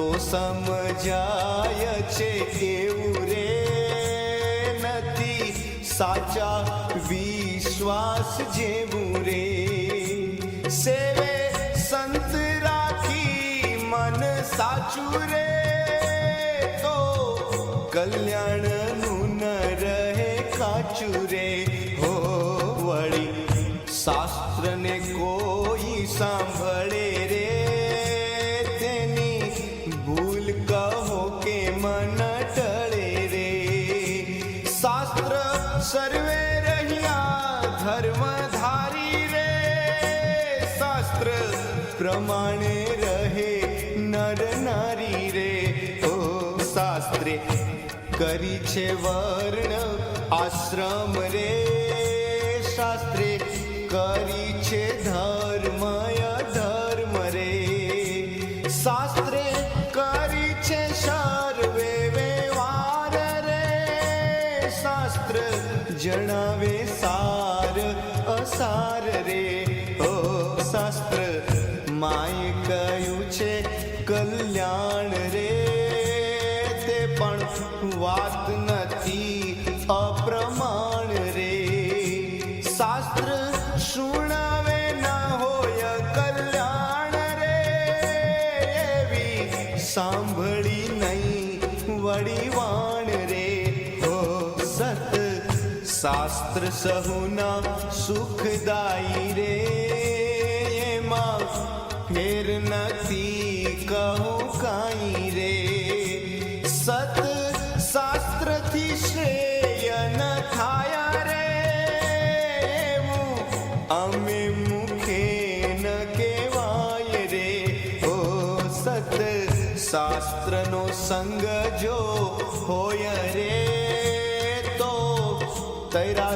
તો સમજાય છે એવું રે નથી. સાચા વિશ્વાસ જેવું રે. સેવે સંત રાખી મન સાચું રે. તો કલ્યાણનું ન રહે કાચું રે. હો વળી શાસ્ત્રને પ્રમાણે રહે નર નારી રે ઓ શાસ્ત્રે કરી છે વર્ણ આશ્રમ રે શાસ્ત્રે કરી છે ધર્મ સહુના સુખદાયી રે. એમાં ફેર નથી કહું કાંઈ રે. સત શાસ્ત્રથી શ્રેય ન થાય રે. અમે મુખે ન કહેવાય રે. ઓ સત શાસ્ત્રનો સંગ જો હોય રે તો તૈરા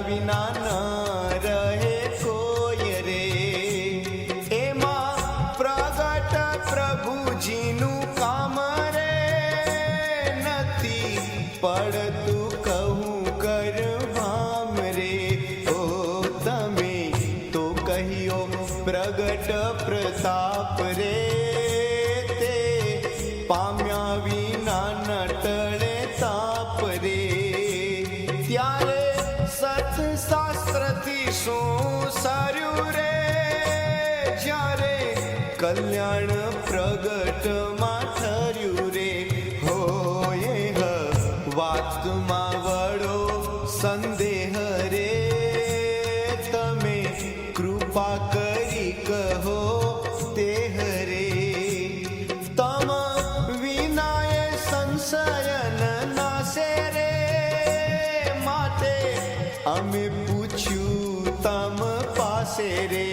અમે પૂછ્યું તમ પાસે રે.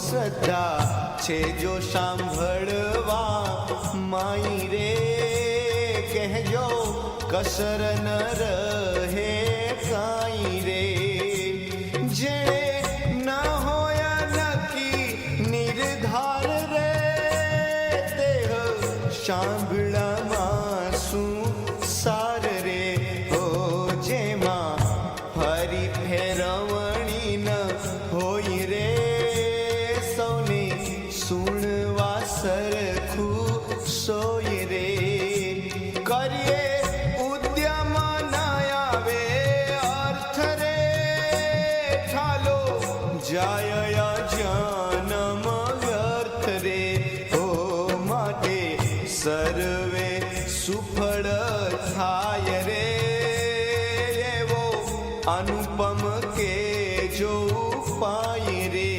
શ્રદ્ધા છે જો સાંભળવા માઈ રે, કહેજો કસર ન રહે કાંઈ રે. જેણે ન હોય નક્કી, નિર્ધાર રે દેહ સાંભળામાં સુફળ થાય રે. એવો અનુપમ કે જો પાય રે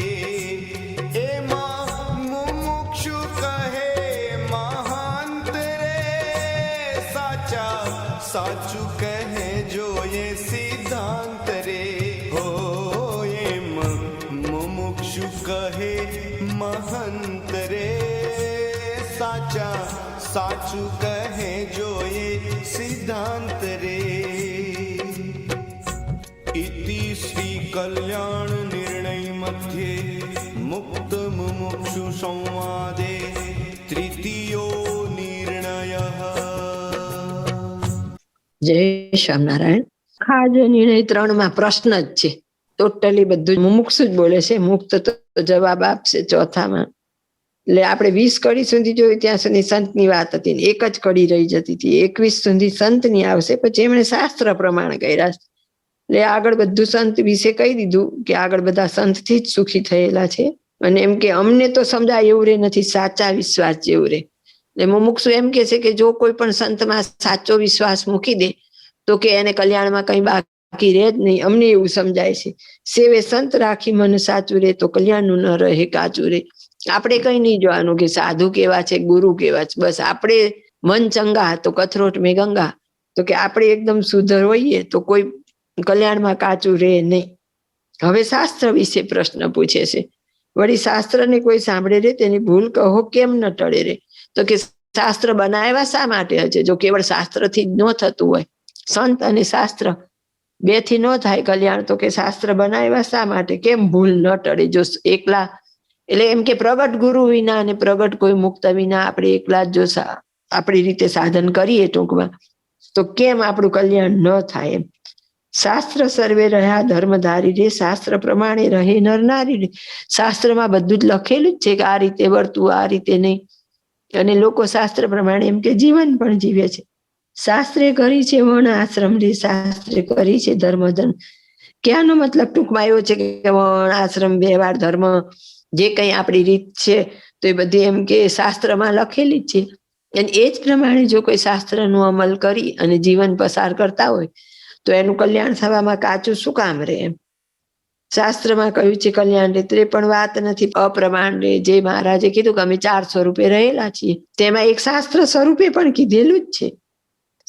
સાચા કહે જો એ સિદ્ધાંત રે હો એમ મુમુક્ષુ કહે મહંત રે સાચા સાચું કહે જો એ સિદ્ધાંત રે ઇતિ શ્રી કલ્યાણ નિર્ણય મધ્યે મુક્ત મુમુક્ષુ સંવાદે તૃતીયો જય સ્વામિનારાયણ. આ જે નિર્ણય ત્રણમાં પ્રશ્ન જ છે. ટોટલી બધું મુમુક્ષુ જ બોલે છે. મુક્ત તો જવાબ આપશે ચોથામાં. એટલે આપણે વીસ કડી સુધી જોયું, ત્યાં સુધી સંતની વાત હતી એક જ કડી રહી જતી હતી. એકવીસ સુધી સંતની આવશે, પછી એમણે શાસ્ત્ર પ્રમાણ કર્યા એટલે આગળ બધું સંત વિશે કહી દીધું કે આગળ બધા સંતથી જ સુખી થયેલા છે. અને એમ કે અમને તો સમજાય એવું રે નથી, સાચા વિશ્વાસ જેવું રે. એટલે મુમુક્ષુ એમ કે છે કે જો કોઈ પણ સંતમાં સાચો વિશ્વાસ મૂકી દે, તો કે એને કલ્યાણમાં કઈ બાકી રહે જ નહીં. અમને એવું સમજાય છે. સેવે સંત રાખી મન સાચું રે તો કલ્યાણનું ન રહે કાચું રે. આપણે કઈ નહીં જોવાનું કે સાધુ કેવા છે, ગુરુ કેવા છે. બસ આપણે મન ચંગા, તો કથરોટ મેં ગંગા. તો કે આપણે એકદમ સુધર હોઈએ તો કોઈ કલ્યાણમાં કાચું રહે નહીં. હવે શાસ્ત્ર વિશે પ્રશ્ન પૂછે છે. વળી શાસ્ત્રને કોઈ સાંભળે રે, તેની ભૂલ કહો કેમ ન ટળે રે? તો કે શાસ્ત્ર બનાવ્યા શા માટે હશે જો કેવળ શાસ્ત્રથી જ ન થતું હોય. સંત અને શાસ્ત્ર બેથી ન થાય કલ્યાણ, તો કે શાસ્ત્ર બનાવ્યા શા માટે? કેમ ભૂલ ન ટળે? જો એકલા, એટલે એમ કે પ્રગટ ગુરુ વિના અને પ્રગટ કોઈ મુક્ત વિના આપણે એકલા જ જો આપણી રીતે સાધન કરીએ ટૂંકમાં, તો કેમ આપણું કલ્યાણ ન થાય એમ? શાસ્ત્ર સર્વે રહ્યા ધર્મધારી રે, શાસ્ત્ર પ્રમાણે રહે નરનારી રે. શાસ્ત્રમાં બધું જ લખેલું જ છે કે આ રીતે વર્તું, આ રીતે નહીં. અને લોકો શાસ્ત્ર પ્રમાણે એમ કે જીવન પણ જીવે છે. શાસ્ત્રે કરી છે વર્ણ આશ્રમ રે, શાસ્ત્રે કરી છે ધર્મ ધર્મ ક્યાંનો મતલબ ટૂંકમાં એવો છે કે વર્ણ આશ્રમ, વ્યવહાર, ધર્મ, જે કંઈ આપણી રીત છે, તો એ બધી એમ કે શાસ્ત્રમાં લખેલી જ છે. અને એ જ પ્રમાણે જો કોઈ શાસ્ત્રનો અમલ કરી અને જીવન પસાર કરતા હોય, તો એનું કલ્યાણ થવામાં કાચું શું કામ રહે એમ? શાસ્ત્રમાં કહ્યું છે, કલ્યાણ રે, તો એ પણ વાત નથી, અપ્રમાણ રે. જે મહારાજે કીધું કે અમે ચાર સ્વરૂપે રહેલા છીએ. તેમાં એક શાસ્ત્ર સ્વરૂપે પણ કીધેલું જ છે.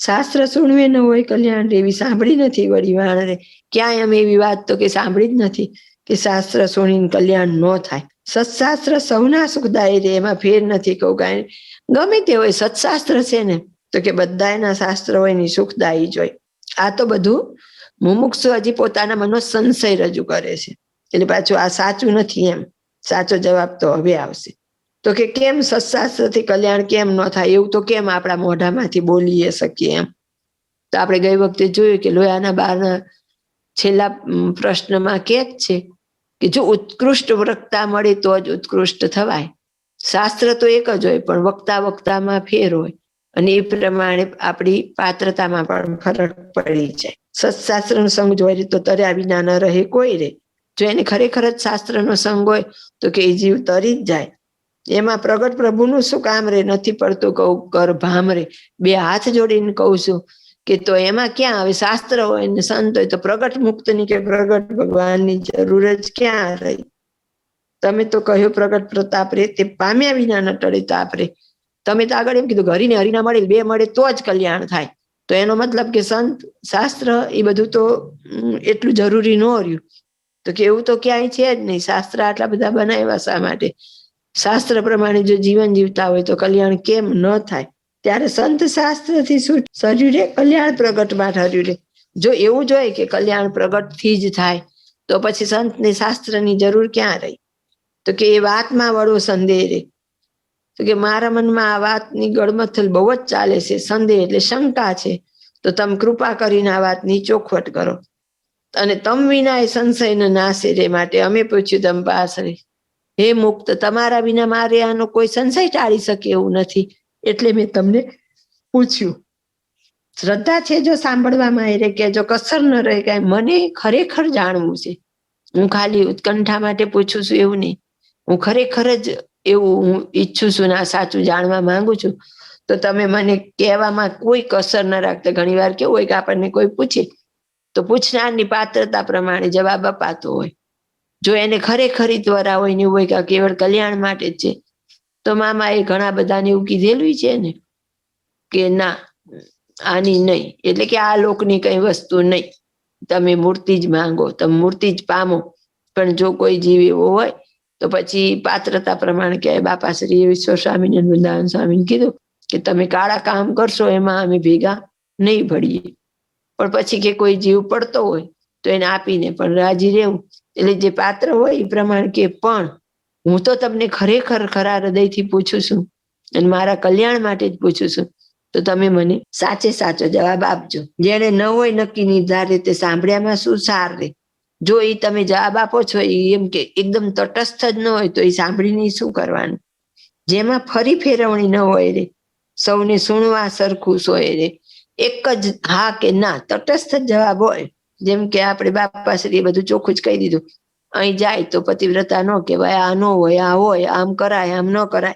શાસ્ત્ર સુણવે ન હોય, કલ્યાણ રે, એવી સાંભળી નથી વળી વાણ ક્યાંય અમે એવી વાત તો કે સાંભળી જ નથી કે શાસ્ત્ર સુણીને કલ્યાણ ન થાય. સત્શાસ્ત્ર સૌના સુખદાય રે, એમાં ફેર નથી કહું કાંઈ. ગમે તે હોય, સત્શાસ્ત્ર છે ને, તો કે બધાના શાસ્ત્ર હોય એની સુખદાયી જ હોય. આ તો બધું મુમુક્ષુ હજી પોતાના મનનો સંશય રજૂ કરે છે. એટલે પાછું આ સાચું નથી એમ. સાચો જવાબ તો હવે આવશે. તો કે કેમ સત્શાસ્ત્રથી કલ્યાણ કેમ ન થાય? એવું તો કેમ આપણા મોઢામાંથી બોલીએ શકીએ એમ? તો આપણે ગઈ વખતે જોયું કે લોયાના બારના છેલ્લા પ્રશ્નમાં કે છે કે જો ઉત્કૃષ્ટ વક્તા મળે તો જ ઉત્કૃષ્ટ થવાય. શાસ્ત્ર તો એક જ હોય, પણ વક્તા વક્તામાં ફેર હોય. અને એ પ્રમાણે આપણી પાત્રતામાં પણ ફરક પડી જાય. સત્શાસ્ત્રનો સંગ જોઈ તો તર્યા વિના ન રહે કોઈ રે. જો એને ખરેખર જ શાસ્ત્રનો સંગ હોય, તો કે એ જીવ તરી જ જાય. એમાં પ્રગટ પ્રભુનું શું કામ રે? નથી પડતું કહું કર ભામ રે. બે હાથ જોડીને કહું છું કે તો એમાં ક્યાં આવે? શાસ્ત્ર હોય ને સંત હોય તો પ્રગટ મુક્તની કે પ્રગટ ભગવાનની જરૂર જ ક્યાં રહી? તમે તો કહ્યું પ્રગટ પ્રતાપ રે, તે પામ્યા વિના ન ટળે તાપ રે. તમે તો આગળ એમ કીધું હરીને હરીના મળે, બે મળે તો જ કલ્યાણ થાય. તો એનો મતલબ કે સંત, શાસ્ત્ર એ બધું તો એટલું જરૂરી ન રહ્યું. તો કે એવું તો ક્યાંય છે જ નહીં. શાસ્ત્ર આટલા બધા બનાવ્યા શા માટે? શાસ્ત્ર પ્રમાણે જો જીવન જીવતા હોય તો કલ્યાણ કેમ ન થાય? ત્યારે સંત શાસ્ત્રથી શું સર્યું રે? કલ્યાણ પ્રગટમાં ઠર્યું રે. જો એવું જ હોય કે કલ્યાણ પ્રગટથી જ થાય, તો પછી સંતને શાસ્ત્રની જરૂર ક્યાં રહી? તો કે એ વાતમાં વળો સંદેહ રે. કે મારા મનમાં આ વાતની ગળમથલ બહુ જ ચાલે છે, સંદેહ એટલે શંકા છે. તો તમે કૃપા કરીને આ વાતની ચોખવટ કરો. અને તમ વિના એ સંશય ન નાશે રે માટે અમે પૂછ્યું તમ પાસરે હે મુક્ત, તમારા વિના મારે આનો કોઈ સંશય ટાળી શકે એવું નથી. એટલે મેં તમને પૂછ્યું. શ્રદ્ધા છે જો સાંભળવામાં એ રે કે જો કસર ન રહે કાંઈ, મને ખરેખર જાણવું છે. હું ખાલી ઉત્કંઠા માટે પૂછું છું એવું નહીં. હું ખરેખર જ એવું હું ઈચ્છું છું ને આ સાચું જાણવા માંગુ છું, તો તમે મને કહેવામાં કોઈ કસર ન રાખતા. ઘણી વાર કેવું હોય કે આપણને કોઈ પૂછે, તો પૂછનારની પાત્રતા પ્રમાણે જવાબ અપાતો હોય. જો એને ખરેખરી ત્વરા હોય ને હોય કે કેવળ કલ્યાણ માટે જ છે, તો મામા એ ઘણા બધાને એવું કીધેલું છે ને, કે ના, આની નહીં. એટલે કે આ લોકની કઈ વસ્તુ નહીં. તમે મૂર્તિ જ માંગો, તમે મૂર્તિ જ પામો. પણ જો કોઈ જીવ એવો હોય તો પછી પાત્રતા પ્રમાણે કે બાપા શ્રી વિશ્વ સ્વામીને વૃંદાવન સ્વામીને કીધું કે તમે કાળા કામ કરશો, એમાં અમે ભેગા નહીં ભળીએ. પણ પછી કે કોઈ જીવ પડતો હોય તો એને આપીને પણ રાજી રહેવું. એટલે જે પાત્ર હોય એ પ્રમાણે કે પણ હું તો તમને ખરેખર ખરા હૃદયથી પૂછું છું અને મારા કલ્યાણ માટે જ પૂછું છું, તો તમે મને સાચે સાચો જવાબ આપજો. જેને ન હોય નક્કી નિર્ધારે તે સાંભળ્યામાં શું સાર રે? જો એ તમે જવાબ આપો છો એ એમ કે એકદમ તટસ્થ જ ન હોય તો એ સાંભળીને શું કરવાનું? જેમાં ફરી ફેરવણી ન હોય રે, સૌને સુણવા સરખું હોય રે. એક જ હા કે ના, તટસ્થ જવાબ હોય. જેમ કે આપણે બાપા શ્રીએ બધું ચોખ્ખું જ કહી દીધું. અહીં જાય તો પતિવ્રતા ન કહેવાય, આ ન હોય, આ હોય, આમ કરાય, આમ ન કરાય.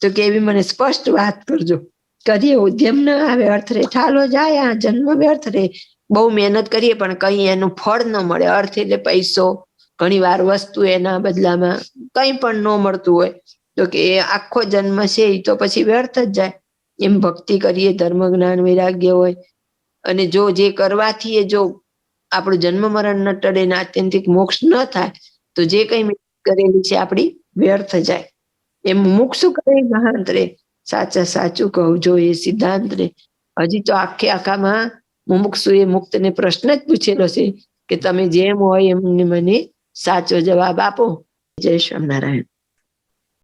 તો કે એવી મને સ્પષ્ટ વાત કરજો. કદી ઉદ્યમ ન આવે અર્થ રે ઠાલો જાય આ જન્મ વ્યર્થ રે. બહુ મહેનત કરીએ, પણ કઈ એનું ફળ ન મળે. અર્થ એટલે પૈસો. ઘણી વાર વસ્તુ એના બદલામાં કંઈ પણ ન મળતું હોય. તો કે એ આખો જન્મ છે એ તો પછી વ્યર્થ જ જાય. એમ ભક્તિ કરીએ ધર્મ જ્ઞાન વૈરાગ્ય હોય. અને જો જે કરવાથી એ જો આપણું જન્મ મરણ ન ટળે ને આત્યંતિક મોક્ષ ન થાય, તો જે કઈ મહેનત કરેલી છે આપણી વ્યર્થ જાય. એમ મુક્ષુ કરે મહાંત રે? સાચા સાચું કહું, જો એ સિદ્ધાંત રે. હજી તો આખે આખામાં મુમુક્ષુ એ મુક્તને પ્રશ્ન જ પૂછેલો છે કે તમે જેમ હોય એમને મને સાચો જવાબ આપો. જય સ્વામિનારાયણ.